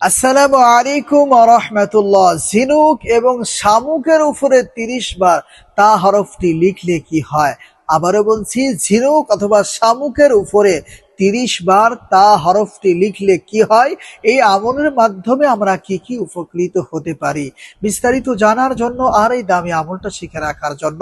আসসালামু আলাইকুম রহমতুল্লাহ। ঝিনুক এবং শামুকের উপরে তিরিশ বার তা হরফটি লিখলে কি হয়? আবারও বলছি, ঝিনুক অথবা শামুকের উপরে তিরিশ বার তা হরফটি লিখলে কি হয়? এই আমলের মাধ্যমে আমরা কি কি উপকৃত হতে পারি? বিস্তারিত জানার জন্য আর এই দামি আমলটা শিখে রাখার জন্য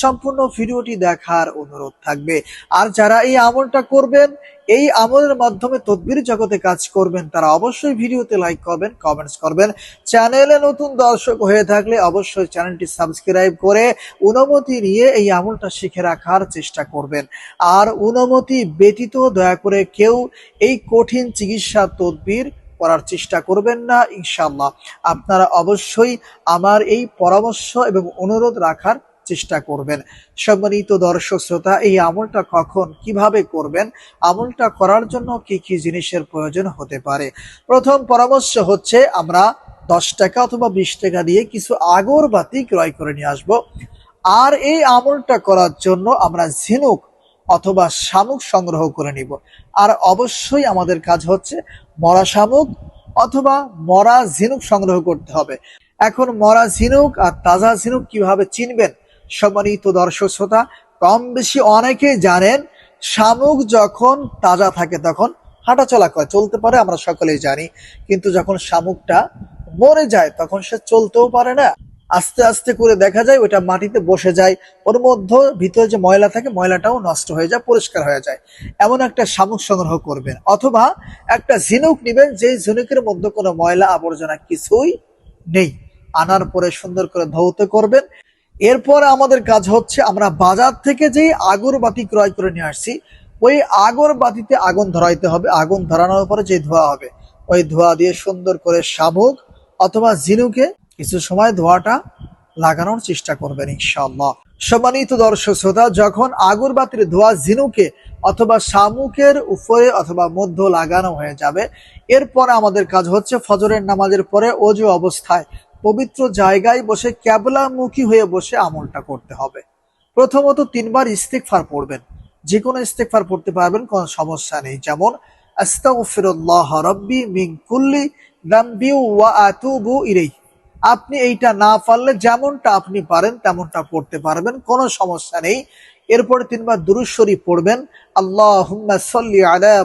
সম্পূর্ণ ভিডিওটি দেখার অনুরোধ থাকবে। আর যারা এই আমলটা করবেন এই আমলের মাধ্যমে তদবির জগতে কাজ করবেন, তারা অবশ্যই ভিডিওতে লাইক করবেন কমেন্টস করবেন। চ্যানেলে নতুন দর্শক হয়ে থাকলে অবশ্যই চ্যানেলটি সাবস্ক্রাইব করে অনুমতি নিয়ে এই আমলটা শিখে রাখার চেষ্টা করবেন। আর অনুমতি ব্যতীত দয়া করে কেউ এই কঠিন চিকিৎসা তদবির করার চেষ্টা করবেন না ইনশাল্লাহ আপনারা অবশ্যই আমার এই পরামর্শ এবং অনুরোধ রাখার চেষ্টা করবেন। সম্মানিত দর্শক শ্রোতা, এই আমলটা কখন, কীভাবে করবেন, আমলটা করার জন্য কি কি জিনিসের প্রয়োজন হতে পারে? প্রথম পরামর্শ হচ্ছে, আমরা দশ টাকা অথবা বিশ টাকা দিয়ে কিছু আগরবাতি ক্রয় করে নিয়ে আসব। আর এই আমলটা করার জন্য আমরা ঝিনুক অথবা শামুক সংগ্রহ করে নিব। আর অবশ্যই আমাদের কাজ হচ্ছে মরা শামুক অথবা মরা ঝিনুক সংগ্রহ করতে হবে। এখন মরা ঝিনুক আর তাজা ঝিনুক কীভাবে চিনবেন সম্মানিত দর্শক শ্রোতা কম বেশি অনেকেই জানেন, শামুক যখন তাজা থাকে তখন হাঁটাচলা করে, চলতে পারে আমরা সকলেই জানি। কিন্তু যখন শামুকটা মরে যায় তখন সে চলতেও পারে না। আস্তে আস্তে করে দেখা যায় ওটা মাটিতে বসে যায়, ওর মধ্যে ভিতরে যে ময়লা থাকে ময়লাটাও নষ্ট হয়ে যায়, পরিষ্কার হয়ে যায়। এমন একটা শামুক সংগ্রহ করবেন। অথবা একটা ঝিনুক নেবেন, যেই ঝিনুকের মধ্যে কোনো ময়লা আবর্জনা কিছুই নেই। আনার পরে সুন্দর করে ধৌত করবেন। এরপর আমাদের কাজ হচ্ছে আমরা বাজার থেকে যে আগরবাতি ক্রয় করে নিয়ে আসছি, ওই আগরবাতিতে আগুন ধরাইতে হবে। আগুন ধরানোর পরে যে ধোয়া হবে, ওই ধোয়া দিয়ে সুন্দর করে শামুক অথবা ঝিনুকে কিছু সময় ধোয়াটা লাগানোর চেষ্টা করবেন ইনশাআল্লাহ। সম্মানিত দর্শক শ্রোতা, যখন আগরবাতির ধোয়া ঝিনুকে অথবা শামুকের উপরে অথবা মধ্য লাগানো হয়ে যাবে, এরপর আমাদের কাজ হচ্ছে ফজরের নামাজের পরে অজু অবস্থায় পবিত্র জায়গায় বসে ক্যাবলামুখী হয়ে বসে আমলটা করতে হবে। প্রথমত তিনবার ইস্তেকফার পড়বেন। যে কোনো ইস্তেকফার পড়তে পারবেন, কোনো সমস্যা নেই। যেমন মিন ওয়া আপনি এইটা না পারলে যেমনটা আপনি পারেন, তেমনটা পড়তে পারবেন, কোনো সমস্যা নেই। এরপরে তিনবার দুরুশ্বরী পড়বেন। আল্লাহুম্মা সাল্লি আলা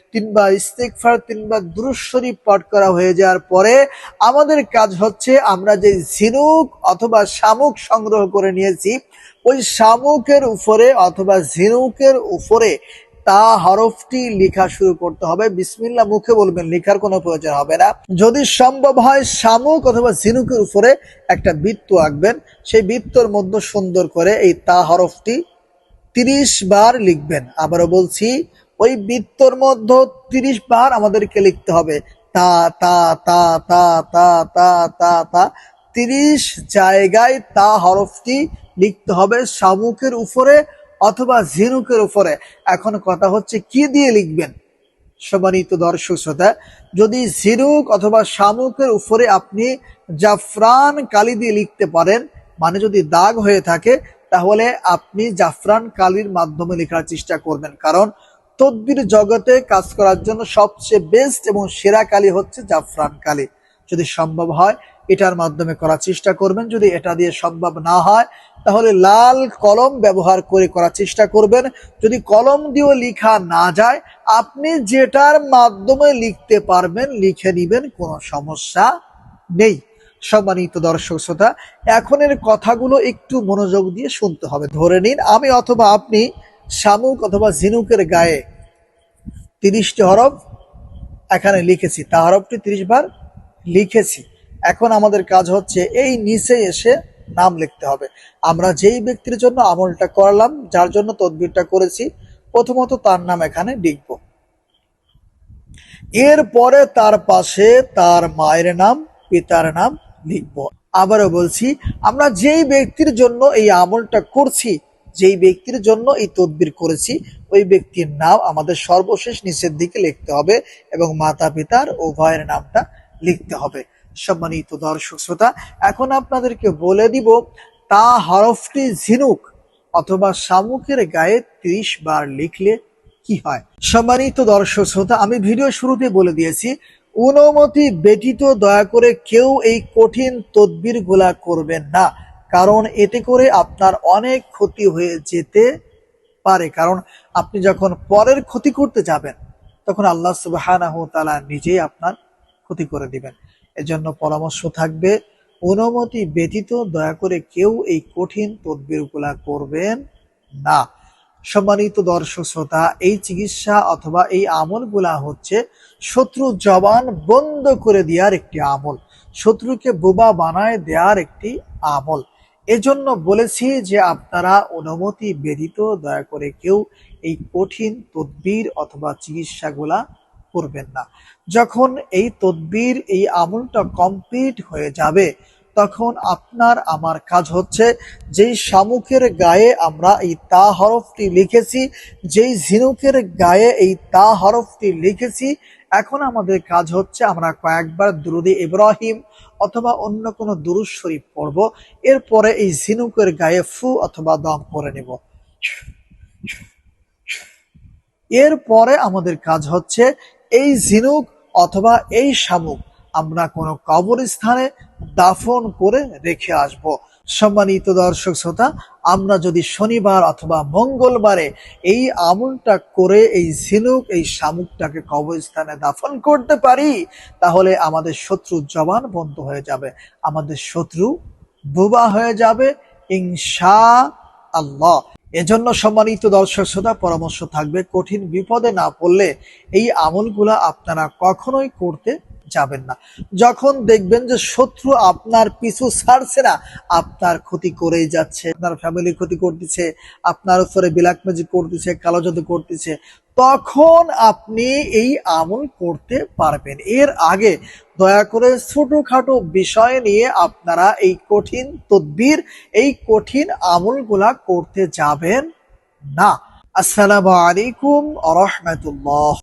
তিনবার ইস্তেকফার তিনবার দুরুদ শরীফ পাঠ করা হয়ে যাওয়ার পরে আমাদের কাজ হচ্ছে আমরা যে ঝিনুক অথবা শামুক সংগ্রহ করে নিয়েছি, ওই শামুকের উপরে অথবা ঝিনুকের উপরে তা হরফটি লেখা শুরু করতে হবে। বিসমিল্লা মুখে বলবেন, লেখার কোনো প্রয়োজন হবে না। যদি সম্ভব হয় শামুক অথবা ঝিনুকের উপরে একটা বৃত্ত আঁকবেন, সেই বৃত্তর মধ্যে সুন্দর করে এই তা হরফটি তিরিশ বার লিখবেন। আবারও বলছি ওই বৃত্তর মধ্যে তিরিশ বার আমাদেরকে লিখতে হবে। তা তা তা তা তা তা তা তা। তিরিশ জায়গায় তা হরফটি লিখতে হবে শামুকের উপরে অথবা ঝিনুকের উপরে। এখন কথা হচ্ছে, কি দিয়ে লিখবেন? সম্মানিত দর্শক শ্রোতা, যদি ঝিনুক অথবা শামুকের উপরে আপনি জাফরান কালি দিয়ে লিখতে পারেন মানে যদি দাগ হয়ে থাকে, তাহলে আপনি জাফরান কালির মাধ্যমে লেখার চেষ্টা করবেন। কারণ তদ্বির জগতে কাজ করার জন্য সবচেয়ে বেস্ট এবং সেরা কালি হচ্ছে জাফরান কালি। যদি সম্ভব হয়, এটার মাধ্যমে করার চেষ্টা করবেন। যদি এটা দিয়ে সম্ভব না হয়, তাহলে লাল কলম ব্যবহার করে করার চেষ্টা করবেন। যদি কলম দিয়েও লেখা না যায়, আপনি যেটার মাধ্যমে লিখতে পারবেন, লিখে নিবেন, কোনো সমস্যা নেই। সম্মানিত দর্শক শ্রোতা, এখনের কথাগুলো একটু মনোযোগ দিয়ে শুনতে হবে। ধরে নিন, আমি অথবা আপনি শামুক অথবা ঝিনুকের গায়ে তিরিশটি হরফ এখানে লিখেছি। তা হরফটি তিরিশ বার লিখেছি। এখন আমাদের কাজ হচ্ছে এই নিচে এসে নাম লিখতে হবে। আমরা যেই ব্যক্তির জন্য আমলটা করলাম, যার জন্য তদবিরটা করেছি, প্রথমত তার নাম এখানে লিখব। এরপরে তার পাশে তার মায়ের নাম, পিতার নাম লিখব। আবারও বলছি, আমরা যেই ব্যক্তির জন্য এই আমলটা করছি যেই ব্যক্তির জন্য এই তদবির করেছি, ওই ব্যক্তির নাম আমাদের সর্বশেষ নিচের দিকে লিখতে হবে এবং মাতা পিতার উভয়ের নামটা লিখতে হবে। সম্মানিত দর্শক শ্রোতা, এখন আপনাদেরকে বলে দিব, তা হরফটি ঝিনুক অথবা শামুকের গায়ে ত্রিশ বার লিখলে কি হয়? সম্মানিত দর্শক শ্রোতা, আমি ভিডিও শুরুতে বলে দিয়েছি, অনুমতি ব্যতীত দয়া করে কেউ এই কঠিন তদবিরগুলা করবেন না। কারণ এতে করে আপনার অনেক ক্ষতি হয়ে যেতে পারে। কারণ আপনি যখন পরের ক্ষতি করতে যাবেন, তখন আল্লাহ সুবাহ নিজেই আপনার ক্ষতি করে দিবেন। এজন্য পরামর্শ থাকবে, অনুমতি ব্যতীত দয়া করে কেউ এই কঠিন তদবিরগুলা করবেন না। সম্মানিত দর্শক শ্রোতা, এই চিকিৎসা অথবা এই আমলগুলা হচ্ছে শত্রু জবান বন্ধ করে দেওয়ার একটি আমল, শত্রুকে বোবা বানায় দেওয়ার একটি আমল। এজন্য বলেছি যে আপনারা অনুমতি ব্যতীত দয়া করে কেউ এই কঠিন তদবির অথবা চিকিৎসাগুলা করবেন না। যখন এই তদবির, এই আমলটা কমপ্লিট হয়ে যাবে, তখন আপনার, আমার কাজ হচ্ছে যেই শামুকের গায়ে আমরা এই তা হরফটি লিখেছি, যেই ঝিনুকের গায়ে এই তা হরফটি লিখেছি এখন আমাদের কাজ হচ্ছে আমরা কয়েকবার দুরুদি ইব্রাহিম অথবা অন্য কোনো দুরুদ শরীফ পড়ব। এরপরে এই ঝিনুকের গায়ে ফু অথবা দম করে নেব। এরপরে আমাদের কাজ হচ্ছে এই ঝিনুক অথবা এই শামুক আমরা কোনো কবরস্থানে দাফন করে রেখে আসব। সম্মানিত দর্শক শ্রোতা, আমরা যদি শনিবার অথবা মঙ্গলবারে এই আমলটা করে, এই ঝিনুক, এই শামুকটাকে কবরস্থানে দাফন করতে পারি, তাহলে আমাদের শত্রু জবান বন্ধ হয়ে যাবে। আমাদের শত্রু বুবা হয়ে যাবে ইনশা আল্লাহ এজন্য সম্মানিত দর্শক শ্রোতা, পরামর্শ থাকবে, কঠিন বিপদে না পড়লে এই আমলগুলা আপনারা কখনোই করতে যাবেন না। যখন দেখবেন যে শত্রু আপনার পিছু ছাড়ছে না, আপনার ক্ষতি করেই যাচ্ছে, আপনার ফ্যামিলি ক্ষতি করতেছে, আপনার উপরে বিলাক ম্যাজিক করতেছে কালো জাদু করতেছে, তখন আপনি এই আমল করতে পারবেন। এর আগে দয়া করে ছোটখাটো বিষয় নিয়ে আপনারা এই কঠিন তদবির, এই কঠিন আমলগুলা করতে যাবেন না। আসসালামু আলাইকুম রহমতুল্লাহ।